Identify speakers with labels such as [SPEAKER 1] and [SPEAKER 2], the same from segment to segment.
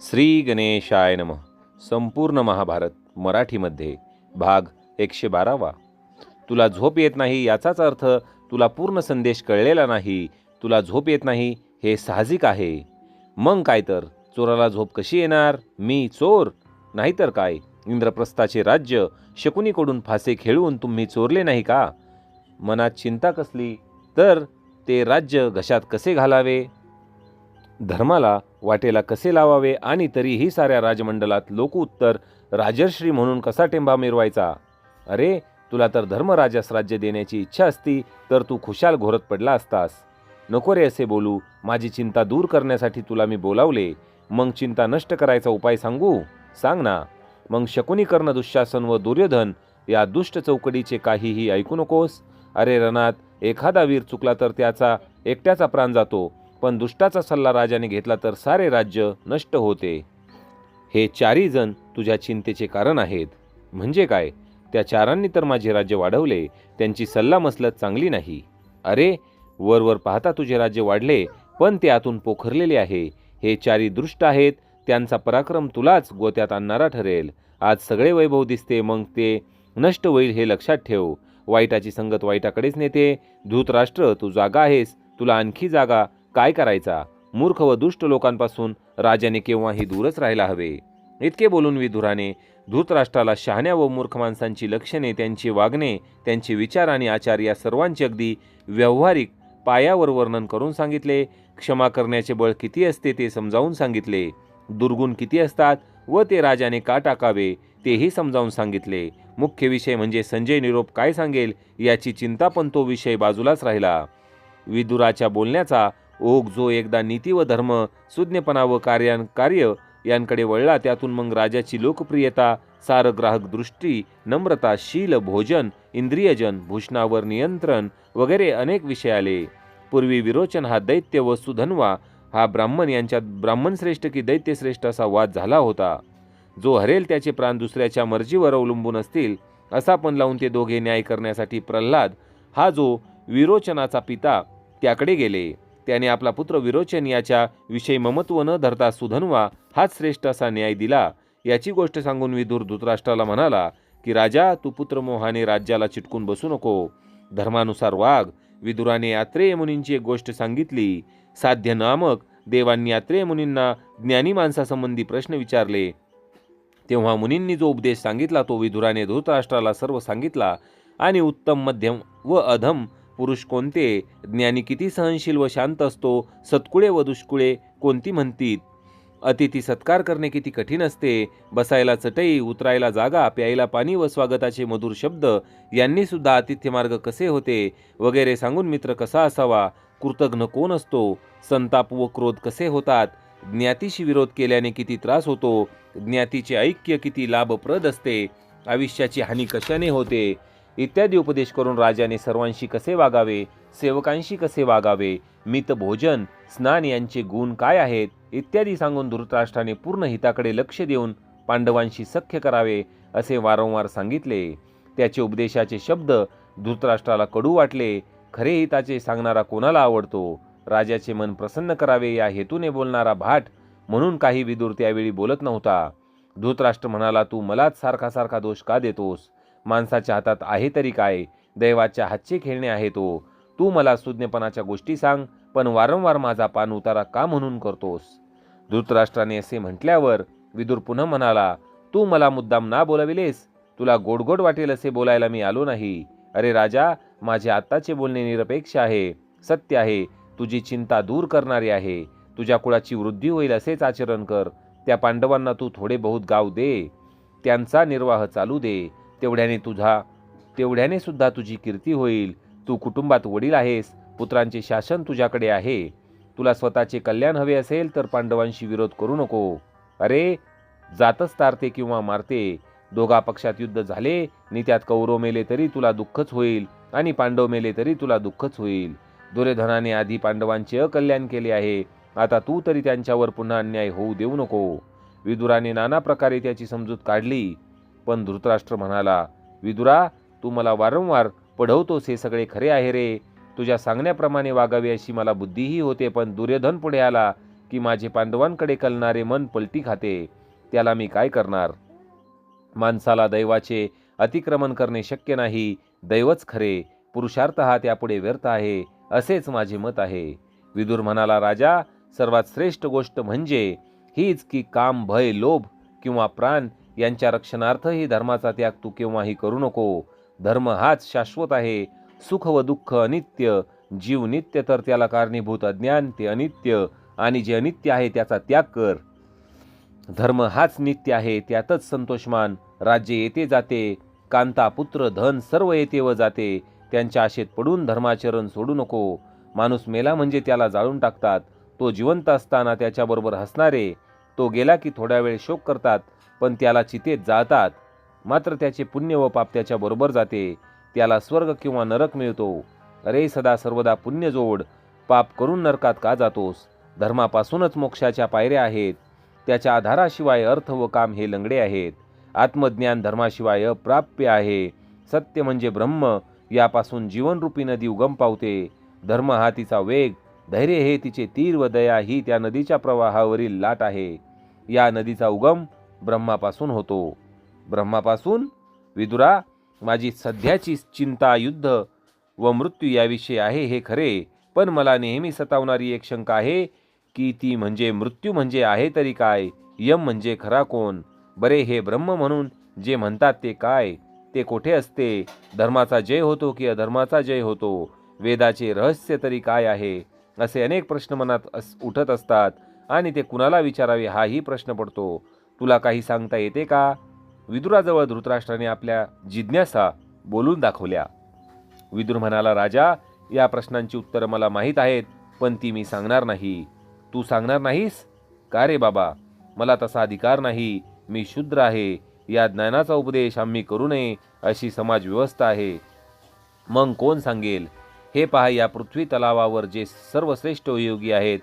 [SPEAKER 1] श्री गणेशाय नम. संपूर्ण महाभारत मराठीमध्ये भाग एकशे बारावा. तुला झोप येत नाही याचाच अर्थ तुला पूर्ण संदेश कळलेला नाही तुला झोप येत नाही हे साहजिक आहे. मग काय तर? चोराला झोप कशी येणार? मी चोर? नाहीतर काय? इंद्रप्रस्थाचे राज्य शकुनीकडून फासे खेळून तुम्ही चोरले नाही का? मनात चिंता कसली? तर ते राज्य घशात कसे घालावे? धर्माला वाटेला कसे लावावे आणि तरीही साऱ्या राजमंडलात लोकउत्तर राजर्श्री म्हणून कसा टेंबा मिरवायचा? अरे तुला तर धर्मराजास राज्य देण्याची इच्छा असती तर तू खुशाल घोरत पडला असतास. नको रे असे बोलू. माझी चिंता दूर करण्यासाठी तुला मी बोलावले. मग चिंता नष्ट करायचा उपाय सांगू? सांग ना. मग शकुनी कर्ण दुःशासन व दुर्योधन या दुष्ट चौकडीचे काहीही ऐकू नकोस? अरे रणात एखादा वीर चुकला तर त्याचा एकट्याचा प्राण जातो. पण दुष्टाचा सल्ला राजाने घेतला तर सारे राज्य नष्ट होते. हे चारही जण तुझ्या चिंतेचे कारण आहेत. म्हणजे काय? त्या चारांनी तर माझे राज्य वाढवले. त्यांची सल्ला मसलत चांगली नाही. अरे वरवर पाहता तुझे राज्य वाढले पण ते आतून पोखरलेले आहे. हे चारी दृष्ट आहेत. त्यांचा पराक्रम तुलाच गोत्यात आणणारा ठरेल. आज सगळे वैभव दिसते मग ते नष्ट होईल हे लक्षात ठेव. वाईटाची संगत वाईटाकडेच नेते. धूतराष्ट्र तू जागा आहेस. तुला आणखी जागा. काय करायचा? मूर्ख व दुष्ट लोकांपासून राजाने केव्हाही दूरच राहायला हवे? इतके बोलून विधुराने धूतराष्ट्राला शहाण्या व मूर्ख माणसांची लक्षणे त्यांची वागणे त्यांचे विचार आणि आचार या सर्वांचे अगदी व्यावहारिक पायावर वर्णन करून सांगितले. क्षमा करण्याचे बळ किती असते ते समजावून सांगितले. दुर्गुण किती असतात व ते राजाने का टाकावे तेही समजावून सांगितले. मुख्य विषय म्हणजे संजय निरोप काय सांगेल याची चिंता पण तो विषय बाजूलाच राहिला. विदुराच्या बोलण्याचा ओघ जो एकदा नीती व धर्म सुज्ञपणा व कार्यान कार्य यांकडे वळला त्यातून मग राजाची लोकप्रियता सारग्राहक दृष्टी नम्रता शील भोजन इंद्रियजन भूषणावर नियंत्रण वगैरे अनेक विषय आले. पूर्वी विरोचन हा दैत्य व सुधन्वा हा ब्राह्मण यांच्यात ब्राह्मण श्रेष्ठ की दैत्य श्रेष्ठ असा वाद झाला होता. जो हरेल त्याचे प्राण दुसऱ्याच्या मर्जीवर अवलंबून असतील असा पण लावून ते दोघे न्याय करण्यासाठी प्रल्हाद हा जो विरोचनाचा पिता त्याकडे गेले. त्याने आपला पुत्र विरोचन याच्या विषयी ममत्व न धरता सुधन्वा हाच श्रेष्ठ असा न्याय दिला. याची गोष्ट सांगून विदूर धृतराष्ट्राला म्हणाला की राजा तू पुत्रमोहाने राज्याला चिटकून बसू नको. धर्मानुसार वाघ विदुराने आत्रेय मुनींची एक गोष्ट सांगितली. साध्य नामक देवांनी आत्रेय मुनींना ज्ञानी माणसासंबंधी प्रश्न विचारले. तेव्हा मुनींनी जो उपदेश सांगितला तो विदुराने धृतराष्ट्राला सर्व सांगितला आणि उत्तम मध्यम व अधम पुरुष कोणते? ज्ञानी किती सहनशील व शांत असतो? सत्कुळे व दुष्कुळे कोणती म्हणतीत? अतिथी सत्कार करणे किती कठीण असते? बसायला चटई उतरायला जागा प्यायला पाणी व स्वागताचे मधुर शब्द यांनी सुद्धा आतिथ्य मार्ग कसे होते? वगैरे सांगून मित्र कसा असावा? कृतघ्न कोण असतो? संताप व क्रोध कसे होतात? ज्ञातीशी विरोध केल्याने किती त्रास होतो? ज्ञातीचे ऐक्य किती लाभप्रद असते? आयुष्याची हानी कशाने होते? इत्यादी उपदेश करून राजाने सर्वांशी कसे वागावे? सेवकांशी कसे वागावे? मित भोजन स्नान यांचे गुण काय आहेत? इत्यादी सांगून धृतराष्ट्राने पूर्ण हिताकडे लक्ष देऊन पांडवांशी सख्य करावे असे वारंवार सांगितले. त्याचे उपदेशाचे शब्द धृतराष्ट्राला कडू वाटले. खरे हिताचे सांगणारा कोणाला आवडतो? राजाचे मन प्रसन्न करावे या हेतूने बोलणारा भाट म्हणून काही विदुर त्यावेळी बोलत नव्हता. धृतराष्ट्र म्हणाला तू मलाच सारखा सारखा दोष का देतोस? माणसाच्या हातात आहे तरी काय? दैवाच्या हातचे खेळणे आहे तो. तू मला सुज्ञपणाच्या गोष्टी सांग पण वारंवार माझा पान उतारा का म्हणून करतोस? धृतराष्ट्राने असे म्हटल्यावर विदुर पुन्हा म्हणाला तू मला मुद्दाम ना बोलाविलेस? तुला गोड गोड वाटेल असे बोलायला मी आलो नाही. अरे राजा माझे आत्ताचे बोलणे निरपेक्ष आहे सत्य आहे. तुझी चिंता दूर करणारी आहे. तुझ्या कुळाची वृद्धी होईल असेच आचरण कर. त्या पांडवांना तू थोडे बहुत गाव दे. त्यांचा निर्वाह चालू दे. तेवढ्याने तुझा तेवढ्याने सुद्धा तुझी कीर्ती होईल. तू कुटुंबात वडील आहेस पुत्रांचे शासन तुझ्याकडे आहे. तुला स्वतःचे कल्याण हवे असेल तर पांडवांशी विरोध करू नको. अरे जातच तारते किंवा मारते. दोघा पक्षात युद्ध झाले नि त्यात कौरव मेले तरी तुला दुःखच होईल आणि पांडव मेले तरी तुला दुःखच होईल. दुर्योधनाने आधी पांडवांचे अकल्याण केले आहे. आता तू तरी त्यांच्यावर पुन्हा अन्याय होऊ देऊ नको. विदुराने नाना प्रकारे त्याची समजूत काढली. पण धृतराष्ट्र म्हणाला विदुरा तू मला वारंवार पढवतोस हे सगळे खरे आहे रे. तुझ्या सांगण्याप्रमाणे वागावे अशी मला बुद्धीही होते पण दुर्योधन पुढे आला की माझे पांडवांकडे कलणारे मन पलटी खाते. त्याला मी काय करणार? माणसाला दैवाचे अतिक्रमण करणे शक्य नाही. दैवच खरे. पुरुषार्थ हा त्यापुढे व्यर्थ आहे. असेच माझे मत आहे. विदुर म्हणाला राजा सर्वात श्रेष्ठ गोष्ट म्हणजे हीच की काम भय लोभ किंवा प्राण यांच्या रक्षणार्थही धर्माचा त्याग तू केव्हाही करू नको. धर्म हाच शाश्वत आहे. सुख व दुःख अनित्य जीव नित्य तर त्याला कारणीभूत अज्ञान ते अनित्य आणि जे अनित्य आहे त्याचा त्याग कर. धर्म हाच नित्य आहे त्यातच संतोषमान राज्य येते जाते कांता पुत्र धन सर्व येते व जाते त्यांच्या आशेत पडून धर्माचरण सोडू नको. माणूस मेला म्हणजे त्याला जाळून टाकतात तो जिवंत असताना त्याच्याबरोबर हसणारे तो गेला की थोड्या वेळ शोक करतात पण त्याला चितेत जाळतात मात्र त्याचे पुण्य व पाप त्याच्या बरोबर जाते. त्याला स्वर्ग किंवा नरक मिळतो. अरे सदा सर्वदा पुण्य जोड. पाप करून नरकात का जातोस? धर्मापासूनच मोक्षाच्या पायऱ्या आहेत. त्याच्या आधाराशिवाय अर्थ व काम हे लंगडे आहेत. आत्मज्ञान धर्माशिवाय अप्राप्य आहे. सत्य म्हणजे ब्रह्म. यापासून जीवनरूपी नदी उगम पावते. धर्म हा तिचा वेग. धैर्य हे तिचे तीर व दया ही त्या नदीच्या प्रवाहावरील लाट आहे. या नदीचा उगम ब्रह्मापासून होतो. ब्रह्मापासून विदुरा माझी सध्याची चिंता युद्ध व मृत्यू याविषयी आहे हे खरे पण मला नेहमी सतावणारी एक शंका आहे की ती म्हणजे मृत्यू म्हणजे आहे तरी काय यम म्हणजे खरा कोण? बरे हे ब्रह्म म्हणून जे म्हणतात ते काय? ते कोठे असते? धर्माचा जय होतो की अधर्माचा जय होतो? वेदाचे रहस्य तरी काय आहे? असे अनेक प्रश्न मनात अस उठत असतात आणि ते कुणाला विचारावे हाही प्रश्न पडतो. तुला काही सांगता येते का? विदुराजवळ धृतराष्ट्राने आपल्या जिज्ञासा बोलून दाखवल्या. विदुर म्हणाला राजा या प्रश्नांची उत्तरं मला माहीत आहेत पण ती मी सांगणार नाही. तू सांगणार नाहीस? का रे बाबा? मला तसा अधिकार नाही. मी शूद्र आहे. या ज्ञानाचा उपदेश आम्ही करू नये अशी समाज व्यवस्था आहे. मग कोण सांगेल? हे पहा या पृथ्वी तलावावर जे सर्वश्रेष्ठ योगी आहेत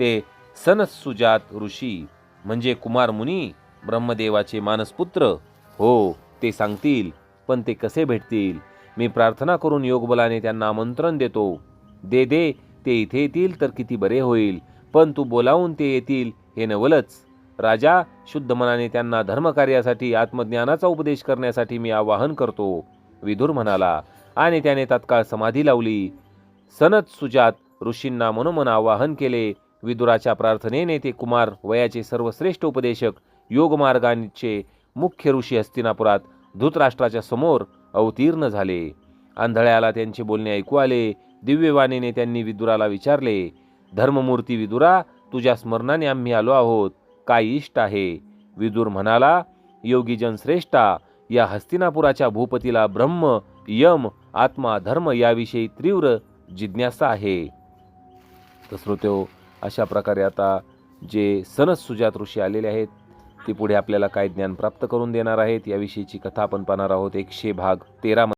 [SPEAKER 1] ते सनसुजात ऋषी. म्हणजे कुमार मुनी ब्रह्मदेवाचे मानसपुत्र. हो ते सांगतील पण ते कसे भेटतील? मी प्रार्थना करून योगबलाने त्यांना आमंत्रण देतो. दे दे ते इथे येतील तर किती बरे होईल. पण तू बोलावून ते येतील हे नवलच. राजा शुद्ध मनाने त्यांना धर्मकार्यासाठी आत्मज्ञानाचा उपदेश करण्यासाठी मी आवाहन करतो. विधुर म्हणाला आणि त्याने तत्काळ समाधी लावली. सनत सुजात ऋषींना मनोमन आवाहन केले विदुराच्या प्रार्थनेने ते कुमार वयाचे सर्वश्रेष्ठ उपदेशक योगमार्गांचे मुख्य ऋषी हस्तिनापुरात धृतराष्ट्राच्या समोर अवतीर्ण झाले. आंधळ्याला त्यांचे बोलणे ऐकू आले. दिव्यवाणीने त्यांनी विदुराला विचारले धर्ममूर्ती विदुरा तुझ्या स्मरणाने आम्ही आलो आहोत. काय इष्ट आहे? विदुर म्हणाला योगीजन श्रेष्ठा या हस्तिनापुराच्या भूपतीला ब्रह्म यम आत्मा धर्म याविषयी तीव्र जिज्ञासा आहे. तर श्रोत्यो अशा प्रकारे आता जे सनस सुजात ऋषी आलेले आहेत ते पुढे आपल्याला काय ज्ञान प्राप्त करून देणार आहेत याविषयीची कथा आपण पाहणार आहोत. एकशे भाग तेरा